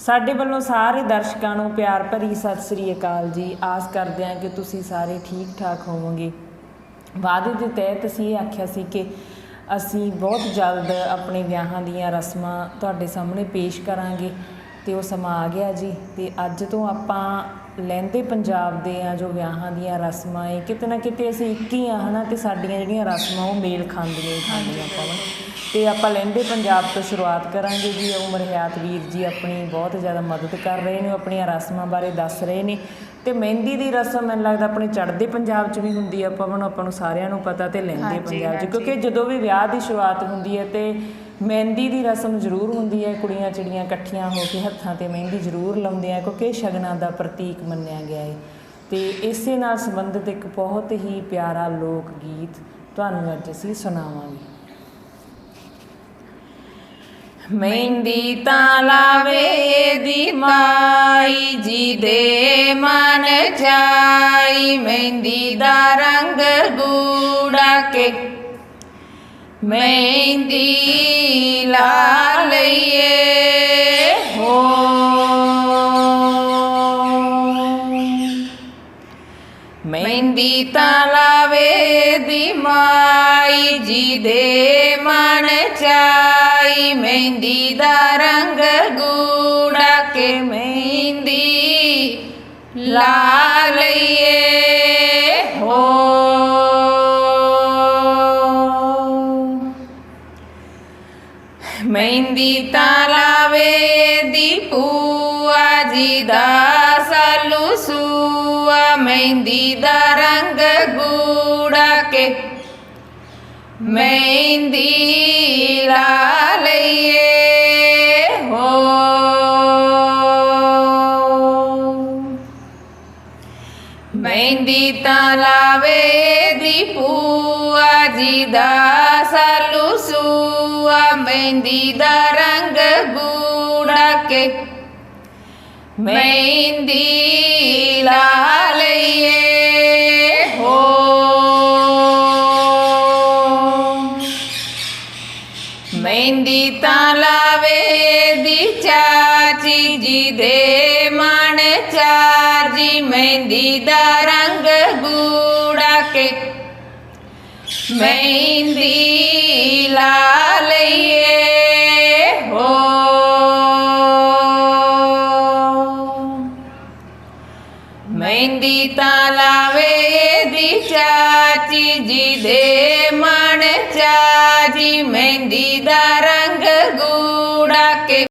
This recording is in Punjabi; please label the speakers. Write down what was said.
Speaker 1: ਸਾਡੇ ਵੱਲੋਂ ਸਾਰੇ ਦਰਸ਼ਕਾਂ ਨੂੰ ਪਿਆਰ ਭਰੀ ਸਤਿ ਸ੍ਰੀ ਅਕਾਲ ਜੀ। ਆਸ ਕਰਦੇ ਹਾਂ ਕਿ ਤੁਸੀਂ ਸਾਰੇ ਠੀਕ ਠਾਕ ਹੋਵੋਗੇ। ਵਾਅਦੇ ਦੇ ਤਹਿਤ ਅਸੀਂ ਇਹ ਆਖਿਆ ਸੀ ਕਿ ਅਸੀਂ ਬਹੁਤ ਜਲਦ ਆਪਣੇ ਵਿਆਹਾਂ ਦੀਆਂ ਰਸਮਾਂ ਤੁਹਾਡੇ ਸਾਹਮਣੇ ਪੇਸ਼ ਕਰਾਂਗੇ ਤੇ ਉਹ ਸਮਾਂ ਆ ਗਿਆ ਜੀ। ਤੇ ਅੱਜ ਤੋਂ ਆਪਾਂ ਲਹਿੰਦੇ ਪੰਜਾਬ ਦੇ ਆ ਜੋ ਵਿਆਹਾਂ ਦੀਆਂ ਰਸਮਾਂ ਏ ਕਿਤੇ ਨਾ ਕਿਤੇ ਅਸੀਂ ਇੱਕ ਹੀ ਆ ਹਨਾ ਤੇ ਸਾਡੀਆਂ ਜਿਹੜੀਆਂ ਰਸਮਾਂ ਉਹ ਮੇਲ ਖਾਂਦੀਆਂ ਹੀ ਖਾਂਦੀਆਂ ਆਪਾਂ ਨੂੰ ਤੇ ਆਪਾਂ ਲਹਿੰਦੇ ਪੰਜਾਬ ਤੋਂ ਸ਼ੁਰੂਆਤ ਕਰਾਂਗੇ ਜੀ ਉਮਰ ਹਯਾਤ ਵੀਰ ਜੀ ਆਪਣੀ ਬਹੁਤ ਜ਼ਿਆਦਾ ਮਦਦ ਕਰ ਰਹੇ ਨੇ ਆਪਣੀਆਂ ਰਸਮਾਂ ਬਾਰੇ ਦੱਸ ਰਹੇ ਨੇ ਤੇ ਮਹਿੰਦੀ ਦੀ ਰਸਮ ਮੈਨੂੰ ਲੱਗਦਾ ਆਪਣੇ ਚੜ੍ਹਦੇ ਪੰਜਾਬ 'ਚ ਵੀ ਹੁੰਦੀ ਆ ਪਵਨ ਆਪਾਂ ਨੂੰ ਸਾਰਿਆਂ ਨੂੰ ਪਤਾ ਤੇ ਲਹਿੰਦੇ ਪੰਜਾਬ 'ਚ। ਕਿਉਂਕਿ ਜਦੋਂ ਵੀ ਵਿਆਹ ਦੀ ਸ਼ੁਰੂਆਤ ਹੁੰਦੀ ਹੈ ਤੇ ਮਹਿੰਦੀ ਦੀ ਰਸਮ ਜ਼ਰੂਰ ਹੁੰਦੀ ਹੈ। ਕੁੜੀਆਂ ਚਿੜੀਆਂ ਇਕੱਠੀਆਂ ਹੋ ਕੇ ਹੱਥਾਂ ਤੇ ਮਹਿੰਦੀ ਜ਼ਰੂਰ ਲਾਉਂਦੇ ਆ ਕਿਉਂਕਿ ਸ਼ਗਨਾਂ ਦਾ ਪ੍ਰਤੀਕ ਮੰਨਿਆ ਗਿਆ ਹੈ। ਤੇ ਇਸੇ ਨਾਲ ਸੰਬੰਧਿਤ ਇੱਕ ਬਹੁਤ ਹੀ ਪਿਆਰਾ ਲੋਕ ਗੀਤ ਤੁਹਾਨੂੰ ਅੱਜ ਅਸੀਂ ਸੁਣਾਵਾਂਗੇ। ਮਹਿੰਦੀ ਤਾਂ ਲਾਵੇ ਦੀ ਮਾਈ ਜੀ ਦੇ ਮਨ ਚਾਈ ਮਹਿੰਦੀ ਦਾ ਰੰਗ ਗੂੜਾ ਕੇ ਮਹਿੰਦੀ ਲਾ ਲਈਏ। ਹੋ। ਮਹਿੰਦੀ ਤਾਂ ਲਾਵੇ ਦੀ ਮਾਈ ਜੀ ਦੇ ਮਨ ਚਾਈ। ਮਹਿੰਦੀ ਦਾ ਰੰਗ ਗੂੜਾ ਕੇ ਮਹਿੰਦੀ ਲਾ ਲਈਏ ਮਹਿੰਦੀ ਤਾਂ ਲਾਵੇ ਦੀ ਪੂਆ ਜੀ ਦਾ ਸਾਲੂ ਸੂਆ ਮਹਿੰਦੀ ਦਾ ਰੰਗ ਗੂੜਾ ਕੇ ਮਹਿੰਦੀ ਲਾ ਲਈਏ ਹੋ ਮਹਿੰਦੀ ਦਾ ਸਾਲੂ ਮਹਿੰਦੀ ਦਾ ਰੰਗ ਗੂੜਾ ਕੇ ਮਹਿੰਦੀ ਲਾ ਲਈਏ ਹੋ। ਮਹਿੰਦੀ ਤਾਂ ਲਾਵੇ ਦੀ ਚਾਚੀ ਜੀ ਦੇ ਮਨ ਚਾਜੀ ਮਹਿੰਦੀ ਦਾ ਰੰਗ ਗੂੜਾ ਕੇ ਮਹਿੰਦੀ ਲਾ ਮਹਿੰਦੀ ਤਾਂ ਲਾਵੇ ਦੀ ਚਾਚੀ ਜੀ ਦੇ ਮਨ ਚਾਜੀ ਮਹਿੰਦੀ ਦਾ ਰੰਗ ਗੂ